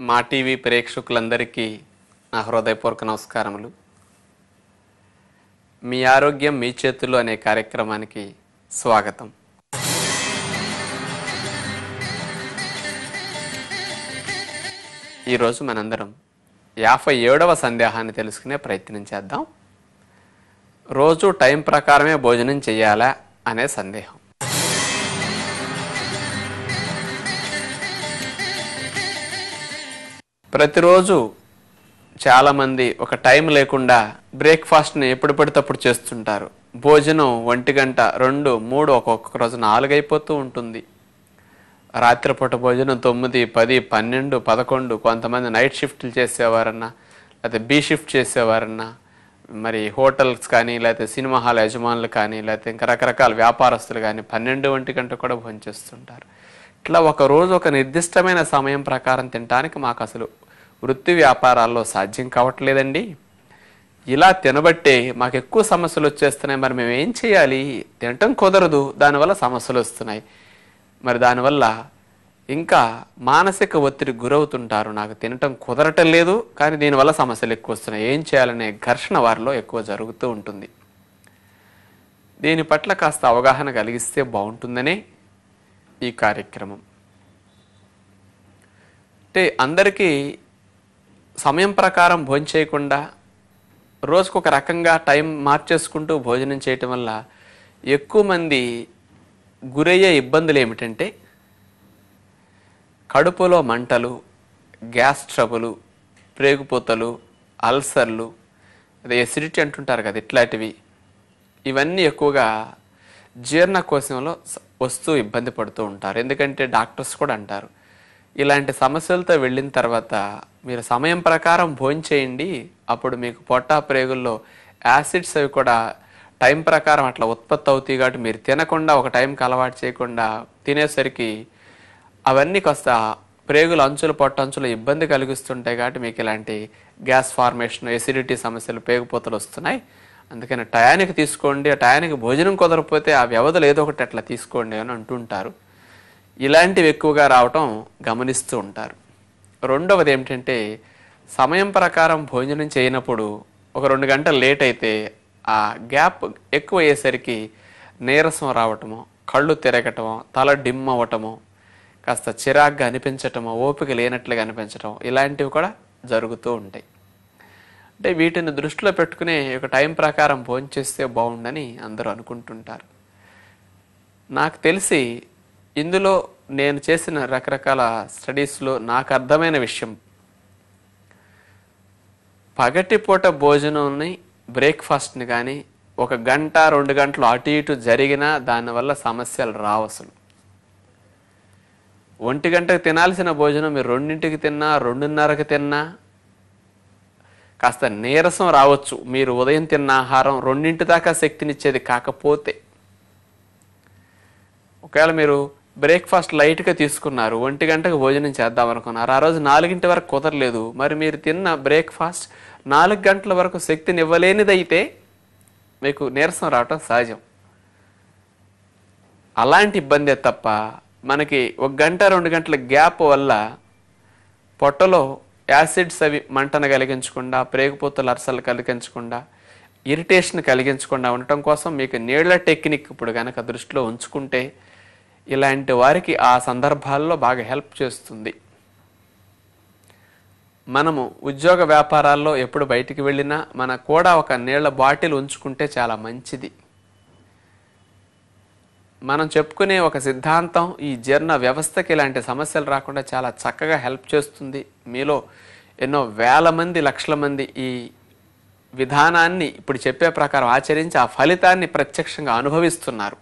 మా టీవీ ప్రేక్షకులందరికీ నా హృదయపూర్వక నమస్కారములు. మీ ఆరోగ్యం మీ చేతుల్లో అనే కార్యక్రమానికి స్వాగతం. ఈరోజు మనందరం యాభై ఏడవ సందేహాన్ని తెలుసుకునే ప్రయత్నం చేద్దాం. రోజు టైం ప్రకారమే భోజనం చేయాలా అనే సందేహం. ప్రతిరోజు చాలామంది ఒక టైం లేకుండా బ్రేక్ఫాస్ట్ని ఎప్పుడు పడితేప్పుడు చేస్తుంటారు. భోజనం ఒంటి గంట రెండు మూడు ఒక్కొక్క రోజు నాలుగు అయిపోతూ ఉంటుంది. రాత్రిపూట భోజనం తొమ్మిది పది పన్నెండు పదకొండు కొంతమంది నైట్ షిఫ్ట్లు చేసేవారన్నా లేకపోతే బీ షిఫ్ట్ చేసేవారన్నా మరి హోటల్స్ కానీ లేకపోతే సినిమా హాల్ యజమానులు కానీ లేకపోతే ఇంకా రకరకాల వ్యాపారస్తులు కానీ పన్నెండు ఒంటి గంట కూడా భోజనం చేస్తుంటారు ఇట్లా ఒక రోజు ఒక నిర్దిష్టమైన సమయం ప్రకారం తినడానికి మాకు అసలు వృత్తి వ్యాపారాల్లో సాధ్యం కావట్లేదండి. ఇలా తినబట్టే మాకు ఎక్కువ సమస్యలు వచ్చేస్తున్నాయి. మరి మేము ఏం చేయాలి? తినటం కుదరదు. దానివల్ల సమస్యలు వస్తున్నాయి. మరి దానివల్ల ఇంకా మానసిక ఒత్తిడి గురవుతుంటారు. నాకు తినటం కుదరటం లేదు. కానీ దీనివల్ల సమస్యలు ఎక్కువ వస్తున్నాయి. ఏం చేయాలనే ఘర్షణ వారిలో ఎక్కువ జరుగుతూ ఉంటుంది. దీని పట్ల కాస్త అవగాహన కలిగిస్తే బాగుంటుందనే ఈ కార్యక్రమం. అంటే అందరికీ సమయం ప్రకారం భోజనం చేయకుండా రోజుకు ఒక రకంగా టైం మార్చేసుకుంటూ భోజనం చేయటం వల్ల ఎక్కువ మంది గురయ్యే ఇబ్బందులు ఏమిటంటే కడుపులో మంటలు గ్యాస్ ట్రబులు ప్రేగుపోతలు అల్సర్లు అదే ఎసిడిటీ అంటుంటారు కదా ఇట్లాంటివి ఇవన్నీ ఎక్కువగా జీర్ణకోశంలో వస్తూ ఇబ్బంది పడుతూ ఉంటారు. ఎందుకంటే డాక్టర్స్ కూడా అంటారు ఇలాంటి సమస్యలతో వెళ్ళిన తర్వాత మీరు సమయం ప్రకారం భోంచేయండి అప్పుడు మీకు పొట్ట ప్రేగుల్లో యాసిడ్స్ అవి కూడా టైం ప్రకారం అట్లా ఉత్పత్తి అవుతాయి కాబట్టి మీరు తినకుండా ఒక టైంకి అలవాటు చేయకుండా తినేసరికి అవన్నీ కాస్త ప్రేగులు అంచులు పొట్ట అంచులు ఇబ్బంది కలిగిస్తుంటాయి కాబట్టి మీకు ఇలాంటి గ్యాస్ ఫార్మేషన్ ఎసిడిటీ సమస్యలు పేగుపోతలు వస్తున్నాయి. అందుకని టయానికి తీసుకోండి ఆ టయానికి భోజనం కుదరకపోతే ఆ వ్యవధులు ఏదో ఒకటి అట్లా తీసుకోండి అని అంటుంటారు. ఇలాంటివి ఎక్కువగా రావటం గమనిస్తూ ఉంటారు. రెండవది ఏమిటంటే సమయం ప్రకారం భోజనం చేయనప్పుడు ఒక రెండు గంటలు లేట్ అయితే ఆ గ్యాప్ ఎక్కువ అయ్యేసరికి నీరసం రావటము కళ్ళు తిరగటము తల డిమ్ అవ్వటము కాస్త చిరాగ్గా అనిపించటము ఓపిక లేనట్లుగా అనిపించటం ఇలాంటివి కూడా జరుగుతూ ఉంటాయి. అంటే వీటిని దృష్టిలో పెట్టుకుని ఒక టైం ప్రకారం భోంచేస్తే బాగుండని అందరూ అనుకుంటుంటారు. నాకు తెలిసి ఇందులో నేను చేసిన రకరకాల స్టడీస్లో నాకు అర్థమైన విషయం. పగటిపూట భోజనాన్ని బ్రేక్ఫాస్ట్ని కానీ ఒక గంట రెండు గంటలు అటు ఇటు జరిగినా దానివల్ల సమస్యలు రావు అసలు. ఒంటి గంటకు తినాల్సిన భోజనం మీరు రెండింటికి తిన్నా రెండున్నరకు తిన్నా కాస్త నీరసం రావచ్చు. మీరు ఉదయం తిన్న ఆహారం రెండింటి దాకా శక్తినిచ్చేది కాకపోతే. ఒకవేళ మీరు బ్రేక్ఫాస్ట్ లైట్గా తీసుకున్నారు ఒంటి గంటకు భోజనం చేద్దాం అనుకున్నారు ఆ రోజు నాలుగింటి వరకు కుదరలేదు. మరి మీరు తిన్న బ్రేక్ఫాస్ట్ నాలుగు గంటల వరకు శక్తిని ఇవ్వలేనిదైతే మీకు నీరసం రావటం సహజం. అలాంటి ఇబ్బందే తప్ప మనకి ఒక గంట రెండు గంటల గ్యాప్ వల్ల పొట్టలో యాసిడ్స్ అవి మంటను కలిగించకుండా ప్రేగుపోతుల అరసలు కలిగించకుండా ఇరిటేషన్ కలిగించకుండా ఉండటం కోసం మీకు నీళ్ళ టెక్నిక్ ఇప్పుడు కనుక దృష్టిలో ఉంచుకుంటే ఇలాంటి వారికి ఆ సందర్భాల్లో బాగా హెల్ప్ చేస్తుంది. మనము ఉద్యోగ వ్యాపారాల్లో ఎప్పుడు బయటికి వెళ్ళినా మన కూడా ఒక నీళ్ళ బాటిల్ ఉంచుకుంటే చాలా మంచిది. మనం చెప్పుకునే ఒక సిద్ధాంతం ఈ జీర్ణ వ్యవస్థకి ఇలాంటి సమస్యలు రాకుండా చాలా చక్కగా హెల్ప్ చేస్తుంది. మీలో ఎన్నో వేల మంది లక్షల మంది ఈ విధానాన్ని ఇప్పుడు చెప్పే ప్రకారం ఆచరించి ఆ ఫలితాన్ని ప్రత్యక్షంగా అనుభవిస్తున్నారు.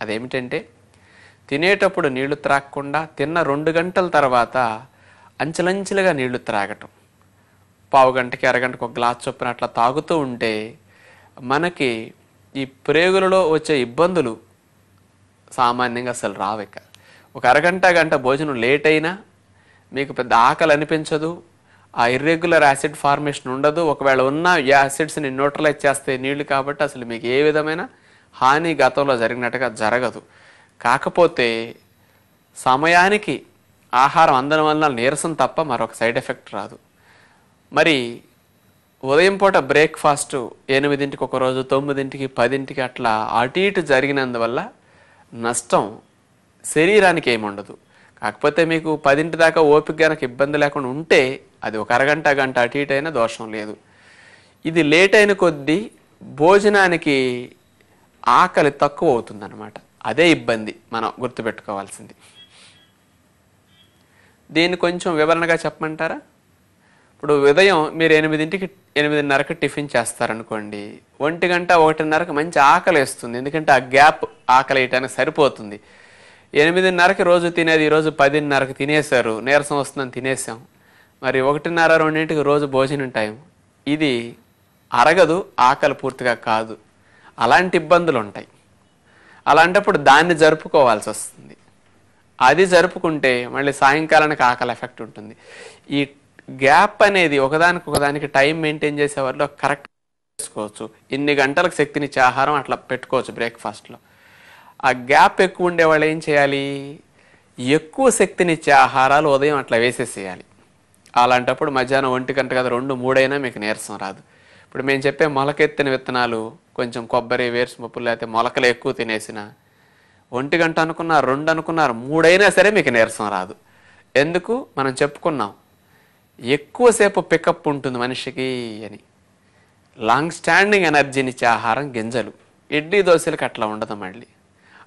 అదేమిటంటే తినేటప్పుడు నీళ్ళు త్రాగకుండా తిన్న రెండు గంటల తర్వాత అంచెలంచెలుగా నీళ్ళు త్రాగటం. పావు గంటకి అరగంటకు ఒక గ్లాస్ చొప్పున అట్లా తాగుతూ ఉంటే మనకి ఈ ప్రేగులలో వచ్చే ఇబ్బందులు సామాన్యంగా అసలు రావెక్క. ఒక అరగంట గంట భోజనం లేట్ అయినా మీకు పెద్ద ఆకలి అనిపించదు ఆ ఇర్రెగ్యులర్ యాసిడ్ ఫార్మేషన్ ఉండదు. ఒకవేళ ఉన్న యాసిడ్స్ని న్యూట్రలైజ్ చేస్తే నీళ్ళు కాబట్టి అసలు మీకు ఏ విధమైన హాని గతంలో జరిగినట్టుగా జరగదు. కాకపోతే సమయానికి ఆహారం అందడం వలన నీరసం తప్ప మరొక సైడ్ ఎఫెక్ట్ రాదు. మరి ఉదయం పూట బ్రేక్ఫాస్ట్ ఎనిమిదింటికి ఒక రోజు తొమ్మిదింటికి పదింటికి అట్లా అటు ఇటు జరిగినందువల్ల నష్టం శరీరానికి ఏముండదు కాకపోతే మీకు పదింటి దాకా ఓపిక గనక ఇబ్బంది లేకుండా ఉంటే అది ఒక అరగంట గంట అటు ఇటు అయినా దోషం లేదు. ఇది లేట్ అయిన కొద్దీ భోజనానికి ఆకలి తక్కువ అవుతుందన్నమాట. అదే ఇబ్బంది మనం గుర్తుపెట్టుకోవాల్సింది. దీన్ని కొంచెం వివరణగా చెప్పమంటారా? ఇప్పుడు ఉదయం మీరు ఎనిమిదింటికి ఎనిమిదిన్నరకు టిఫిన్ చేస్తారనుకోండి ఒంటి గంట ఒకటిన్నరకు మంచి ఆకలి వేస్తుంది. ఎందుకంటే ఆ గ్యాప్ ఆకలి వేయటానికి సరిపోతుంది. ఎనిమిదిన్నరకి రోజు తినేది ఈరోజు పదిన్నరకు తినేశారు నీరసం వస్తుందని తినేసాం మరి ఒకటిన్నర రెండింటికి రోజు భోజనం టైం. ఇది అరగదు ఆకలి పూర్తిగా కాదు. అలాంటి ఇబ్బందులు ఉంటాయి. అలాంటప్పుడు దాన్ని జరుపుకోవాల్సి వస్తుంది. అది జరుపుకుంటే మళ్ళీ సాయంకాలానికి ఆకలి ఎఫెక్ట్ ఉంటుంది. ఈ గ్యాప్ అనేది ఒకదానికి ఒకదానికి టైం మెయింటైన్ చేసే వాళ్ళు కరెక్ట్ చేసుకోవచ్చు. ఇన్ని గంటలకు శక్తినిచ్చే ఆహారం అట్లా పెట్టుకోవచ్చు బ్రేక్ఫాస్ట్లో. ఆ గ్యాప్ ఎక్కువ ఉండే వాళ్ళు ఏం చేయాలి? ఎక్కువ శక్తినిచ్చే ఆహారాలు ఉదయం అట్లా వేసేసేయాలి. అలాంటప్పుడు మధ్యాహ్నం ఒంటి గంట కదా రెండు మూడైనా మీకు నీరసం రాదు. ఇప్పుడు మేము చెప్పే మొలకెత్తిన విత్తనాలు కొంచెం కొబ్బరి వేరుసుమప్పులు లేకపోతే మొలకలు ఎక్కువ తినేసిన ఒంటి గంట అనుకున్నారు రెండు అనుకున్నారు మూడైనా సరే మీకు నీరసం రాదు. ఎందుకు? మనం చెప్పుకున్నాం ఎక్కువసేపు పికప్ ఉంటుంది మనిషికి అని. లాంగ్ స్టాండింగ్ ఎనర్జీనిచ్చే ఆహారం గింజలు. ఇడ్లీ దోశలకు అట్లా ఉండదు మళ్ళీ.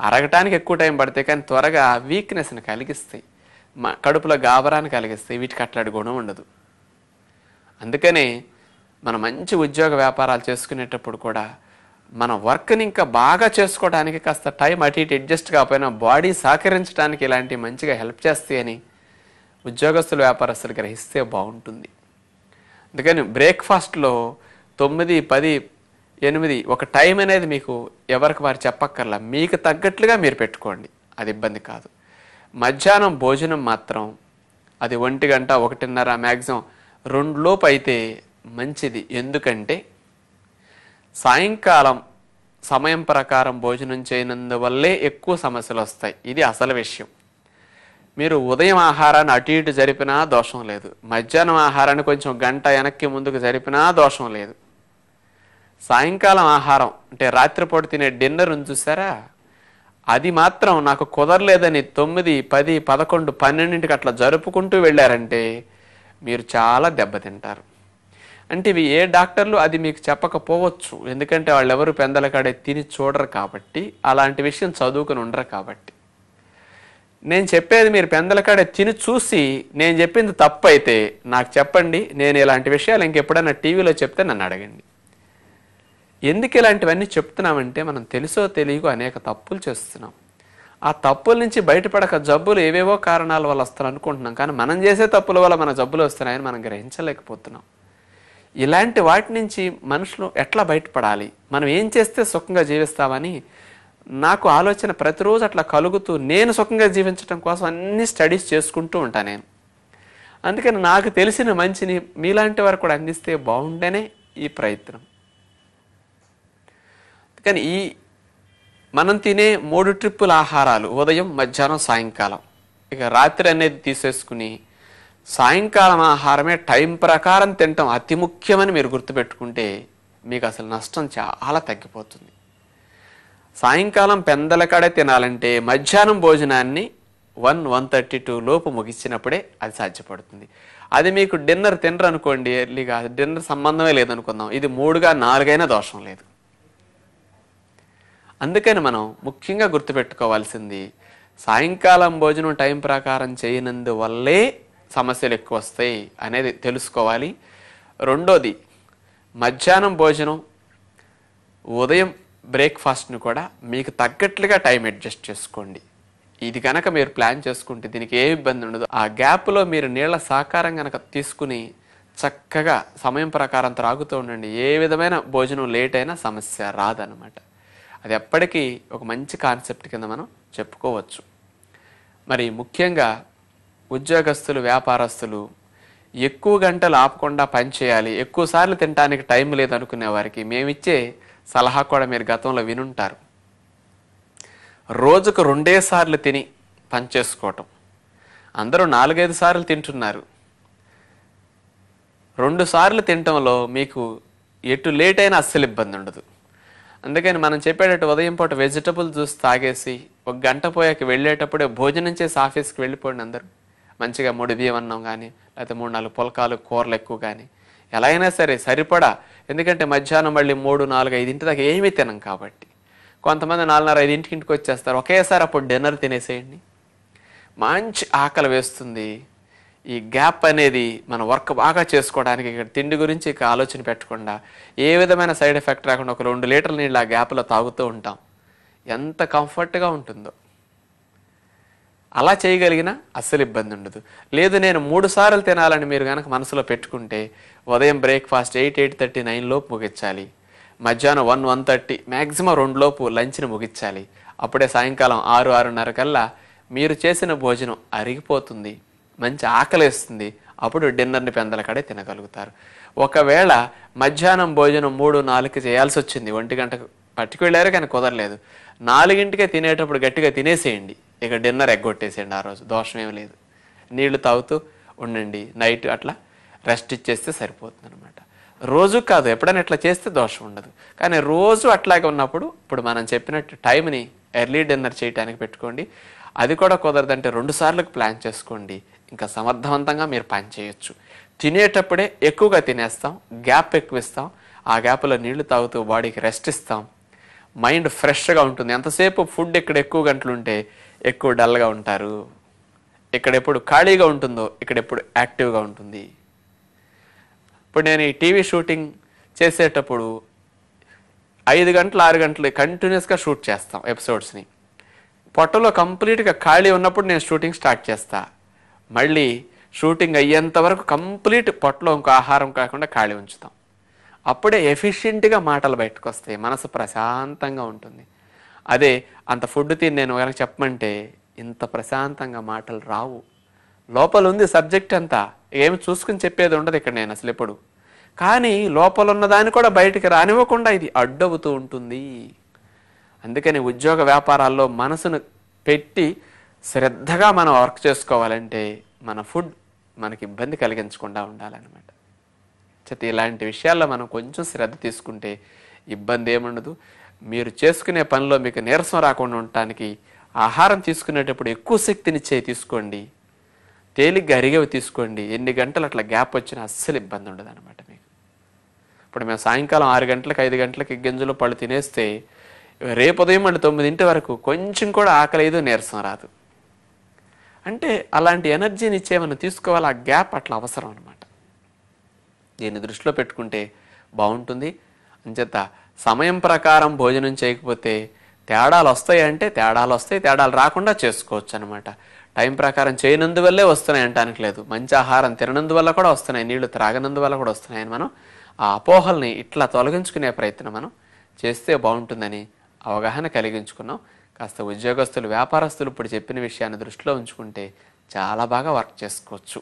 అరగటానికి ఎక్కువ టైం పడితే కానీ త్వరగా వీక్నెస్ని కలిగిస్తాయి. మ- కడుపులో గాబరాన్ని కలిగిస్తాయి. వీటికి అట్లాంటి గుణం ఉండదు. అందుకనే మనం మంచి ఉద్యోగ వ్యాపారాలు చేసుకునేటప్పుడు కూడా మన వర్క్ని ఇంకా బాగా చేసుకోవడానికి కాస్త టైం అటు ఇటు అడ్జస్ట్ కాకపోయినా బాడీ సహకరించడానికి ఇలాంటివి మంచిగా హెల్ప్ చేస్తాయని ఉద్యోగస్తులు వ్యాపారస్తులు గ్రహిస్తే బాగుంటుంది. అందుకని బ్రేక్ఫాస్ట్లో తొమ్మిది పది ఎనిమిది ఒక టైం అనేది మీకు ఎవరికి వారు చెప్పక్కర్లా. మీకు తగ్గట్లుగా మీరు పెట్టుకోండి. అది ఇబ్బంది కాదు. మధ్యాహ్నం భోజనం మాత్రం అది ఒంటి గంట ఒకటిన్నర మ్యాక్సిమం రెండులోపు అయితే మంచిది. ఎందుకంటే సాయంకాలం సమయం ప్రకారం భోజనం చేయనందువల్లే ఎక్కువ సమస్యలు వస్తాయి. ఇది అసలు విషయం. మీరు ఉదయం ఆహారాన్ని అటు ఇటు జరిపినా దోషం లేదు. మధ్యాహ్నం ఆహారాన్ని కొంచెం గంట వెనక్కి ముందుకు జరిపినా దోషం లేదు. సాయంకాలం ఆహారం అంటే రాత్రిపూట తినే డిన్నర్ ఉంది చూసారా? అది మాత్రం నాకు కుదరలేదని తొమ్మిది పది పదకొండు పన్నెండింటికి అట్లా జరుపుకుంటూ వెళ్ళారంటే మీరు చాలా దెబ్బతింటారు. అంటే ఇవి ఏ డాక్టర్లు అది మీకు చెప్పకపోవచ్చు. ఎందుకంటే వాళ్ళు ఎవరు పెందల కాడే తిని చూడరు కాబట్టి అలాంటి విషయం చదువుకుని ఉండరు కాబట్టి. నేను చెప్పేది మీరు పెందలకాడే తిని చూసి నేను చెప్పింది తప్పు అయితే నాకు చెప్పండి నేను ఇలాంటి విషయాలు ఇంకెప్పుడైనా టీవీలో చెప్తే నన్ను అడగండి. ఎందుకు ఇలాంటివన్నీ చెప్తున్నామంటే మనం తెలుసో తెలియకో అనేక తప్పులు చేస్తున్నాం. ఆ తప్పుల నుంచి బయటపడక జబ్బులు ఏవేవో కారణాల వల్ల వస్తాయి అనుకుంటున్నాం కానీ మనం చేసే తప్పుల వల్ల మన జబ్బులు వస్తున్నాయని మనం గ్రహించలేకపోతున్నాం. ఇలాంటి వాటి నుంచి మనుషులు ఎట్లా బయటపడాలి? మనం ఏం చేస్తే సుఖంగా జీవిస్తామని నాకు ఆలోచన ప్రతిరోజు అట్లా కలుగుతూ నేను సుఖంగా జీవించడం కోసం అన్ని స్టడీస్ చేసుకుంటూ ఉంటాను నేను. అందుకని నాకు తెలిసిన మంచిని మీలాంటి వారు కూడా అందిస్తే బాగుండేనే ఈ ప్రయత్నం. కానీ ఈ మనం తినే మూడు ట్రిప్పుల ఆహారాలు ఉదయం మధ్యాహ్నం సాయంకాలం. ఇక రాత్రి అనేది తీసేసుకుని సాయంకాలం ఆహారమే టైం ప్రకారం తినటం అతి ముఖ్యమని మీరు గుర్తుపెట్టుకుంటే మీకు అసలు నష్టం చాలా తగ్గిపోతుంది. సాయంకాలం పెందల కాడే తినాలంటే మధ్యాహ్నం భోజనాన్ని వన్ వన్ థర్టీ టూ లోపు ముగించినప్పుడే అది సాధ్యపడుతుంది. అది మీకు డిన్నర్ తినరు అనుకోండి ఎర్లీగా డిన్నర్ సంబంధమే లేదనుకుందాం. ఇది మూడుగా నాలుగైనా దోషం లేదు. అందుకని మనం ముఖ్యంగా గుర్తుపెట్టుకోవాల్సింది సాయంకాలం భోజనం టైం ప్రకారం చేయనందువల్లే సమస్యలు ఎక్కువ వస్తాయి అనేది తెలుసుకోవాలి. రెండోది మధ్యాహ్నం భోజనం ఉదయం బ్రేక్ఫాస్ట్ని కూడా మీకు తగ్గట్లుగా టైం అడ్జస్ట్ చేసుకోండి. ఇది కనుక మీరు ప్లాన్ చేసుకుంటే దీనికి ఏ ఇబ్బంది ఉండదు. ఆ గ్యాప్లో మీరు నీళ్ళ సహకారం కనుక తీసుకుని చక్కగా సమయం ప్రకారం త్రాగుతూ ఉండండి. ఏ విధమైన భోజనం లేట్ అయినా సమస్య రాదనమాట అది ఎప్పటికీ ఒక మంచి కాన్సెప్ట్ కింద మనం చెప్పుకోవచ్చు. మరి ముఖ్యంగా ఉద్యోగస్తులు వ్యాపారస్తులు ఎక్కువ గంటలు ఆపకుండా పనిచేయాలి ఎక్కువ సార్లు తినడానికి టైం లేదనుకునే వారికి మేమిచ్చే సలహా కూడా మీరు గతంలో వినుంటారు. రోజుకు రెండే సార్లు తిని పనిచేసుకోవటం. అందరూ నాలుగైదు సార్లు తింటున్నారు. రెండు సార్లు తినటంలో మీకు ఎటు లేట్ అయినా అస్సలు ఇబ్బంది ఉండదు. అందుకని మనం చెప్పేటట్టు ఉదయం పూట వెజిటబుల్ జ్యూస్ తాగేసి ఒక గంట పోయాక వెళ్ళేటప్పుడే భోజనం చేసి ఆఫీస్కి వెళ్ళిపోండి అందరూ. మంచిగా మూడు బియ్యం అన్నం కానీ లేకపోతే మూడు నాలుగు పులకాలు కూరలు ఎక్కువ కానీ ఎలా అయినా సరే సరిపడా. ఎందుకంటే మధ్యాహ్నం మళ్ళీ మూడు నాలుగు ఐదింటి దాకా ఏమీ తినం కాబట్టి. కొంతమంది నాలుగున్నర ఐదింటికి ఇంటికి వచ్చేస్తారు. ఒకేసారి అప్పుడు డిన్నర్ తినేసేయండి. మంచి ఆకలి వేస్తుంది. ఈ గ్యాప్ అనేది మన వర్క్ బాగా చేసుకోవడానికి ఇక్కడ తిండి గురించి ఇక ఆలోచన పెట్టకుండా ఏ విధమైన సైడ్ ఎఫెక్ట్ రాకుండా ఒక రెండు లీటర్ల నీళ్ళు ఆ గ్యాప్లో తాగుతూ ఉంటాం. ఎంత కంఫర్ట్గా ఉంటుందో. అలా చేయగలిగినా అస్సలు ఇబ్బంది ఉండదు. లేదు నేను మూడు సార్లు తినాలని మీరు కనుక మనసులో పెట్టుకుంటే ఉదయం breakfast eight eight thirty nine లోపు ముగించాలి. మధ్యాహ్నం వన్ వన్ థర్టీ మ్యాక్సిమం రెండు లోపు లంచ్ని ముగించాలి. అప్పుడే సాయంకాలం ఆరు ఆరున్నర కల్లా మీరు చేసిన భోజనం అరిగిపోతుంది. మంచి ఆకలేస్తుంది అప్పుడు డిన్నర్ని పెందల కడే తినగలుగుతారు. ఒకవేళ మధ్యాహ్నం భోజనం మూడు నాలుగుకి చేయాల్సి వచ్చింది. ఒంటి గంటకు పట్టుకెళ్ళారు కానీ కుదరలేదు. నాలుగింటికే తినేటప్పుడు గట్టిగా తినేసేయండి. ఇక డిన్నర్ ఎగ్గొట్టేసేయండి ఆ రోజు. దోషం ఏం లేదు. నీళ్ళు తాగుతూ ఉండండి. నైట్ అట్లా రెస్ట్ ఇచ్చేస్తే సరిపోతుంది అనమాట రోజు కాదు ఎప్పుడైనా ఇట్లా చేస్తే దోషం ఉండదు. కానీ రోజు అట్లాగే ఉన్నప్పుడు ఇప్పుడు మనం చెప్పినట్టు టైంని ఎర్లీ డిన్నర్ చేయడానికి పెట్టుకోండి. అది కూడా కుదరదంటే రెండు సార్లకు ప్లాన్ చేసుకోండి. ఇంకా సమర్థవంతంగా మీరు పని చేయొచ్చు. తినేటప్పుడే ఎక్కువగా తినేస్తాం గ్యాప్ ఎక్కువ ఇస్తాం ఆ గ్యాప్లో నీళ్ళు తాగుతూ బాడీకి రెస్ట్ ఇస్తాం. మైండ్ ఫ్రెష్గా ఉంటుంది. ఎంతసేపు ఫుడ్ ఇక్కడ ఎక్కువ గంటలు ఉంటే ఎక్కువ డల్గా ఉంటారు. ఇక్కడ ఎప్పుడు ఖాళీగా ఉంటుందో ఇక్కడ ఎప్పుడు యాక్టివ్గా ఉంటుంది. ఇప్పుడు నేను ఈ టీవీ షూటింగ్ చేసేటప్పుడు ఐదు గంటలు ఆరు గంటలు కంటిన్యూస్గా షూట్ చేస్తాం ఎపిసోడ్స్ని. పొట్టలో కంప్లీట్గా ఖాళీ ఉన్నప్పుడు నేను షూటింగ్ స్టార్ట్ చేస్తా. మళ్ళీ షూటింగ్ అయ్యేంత వరకు కంప్లీట్ పొట్టలో ఇంకో ఆహారం కాకుండా ఖాళీ ఉంచుతాం. అప్పుడే ఎఫిషియెంట్గా మాటలు బయటకు వస్తాయి మనసు ప్రశాంతంగా ఉంటుంది. అదే అంత ఫుడ్ తిని నేను కనుక చెప్పమంటే ఇంత ప్రశాంతంగా మాటలు రావు. లోపల ఉంది సబ్జెక్ట్ అంతా. ఏమి చూసుకుని చెప్పేది ఉండదు ఇక్కడ నేను అసలు ఎప్పుడు. కానీ లోపల ఉన్నదాన్ని కూడా బయటికి రానివ్వకుండా ఇది అడ్డవుతూ ఉంటుంది. అందుకని ఉద్యోగ వ్యాపారాల్లో మనసును పెట్టి శ్రద్ధగా మనం వర్క్ చేసుకోవాలంటే మన ఫుడ్ మనకి ఇబ్బంది కలిగించకుండా ఉండాలన్నమాట. చేతి ఇలాంటి విషయాల్లో మనం కొంచెం శ్రద్ధ తీసుకుంటే ఇబ్బంది ఏముండదు. మీరు చేసుకునే పనిలో మీకు నీరసం రాకుండా ఉండటానికి ఆహారం తీసుకునేటప్పుడు ఎక్కువ శక్తినిచ్చే తీసుకోండి. తేలిగ్గా అరిగేవి తీసుకోండి. ఎన్ని గంటలు అట్లా గ్యాప్ వచ్చినా అస్సలు ఇబ్బంది ఉండదు అనమాట మీకు. ఇప్పుడు మేము సాయంకాలం ఆరు గంటలకు ఐదు గంటలకి గింజలు పళ్ళు తినేస్తే రేపు ఉదయం మళ్ళీ తొమ్మిదింటి వరకు కొంచెం కూడా ఆకలేదు నీరసం రాదు. అంటే అలాంటి ఎనర్జీని ఇచ్చేమన్నా తీసుకోవాలి? ఆ గ్యాప్ అట్లా అవసరం అనమాట దీన్ని దృష్టిలో పెట్టుకుంటే బాగుంటుంది. అంచేత సమయం ప్రకారం భోజనం చేయకపోతే తేడాలు వస్తాయి అంటే తేడాలు వస్తాయి తేడాలు రాకుండా చేసుకోవచ్చు అనమాట టైం ప్రకారం చేయనందువల్లే వస్తున్నాయి అంటానికి లేదు. మంచి ఆహారం తిననందువల్ల కూడా వస్తున్నాయి నీళ్ళు త్రాగనందువల్ల కూడా వస్తున్నాయని మనం ఆ అపోహల్ని ఇట్లా తొలగించుకునే ప్రయత్నం మనం చేస్తే బాగుంటుందని అవగాహన కలిగించుకున్నాం. కాస్త ఉద్యోగస్తులు వ్యాపారస్తులు ఇప్పుడు చెప్పిన విషయాన్ని దృష్టిలో ఉంచుకుంటే చాలా బాగా వర్క్ చేసుకోవచ్చు.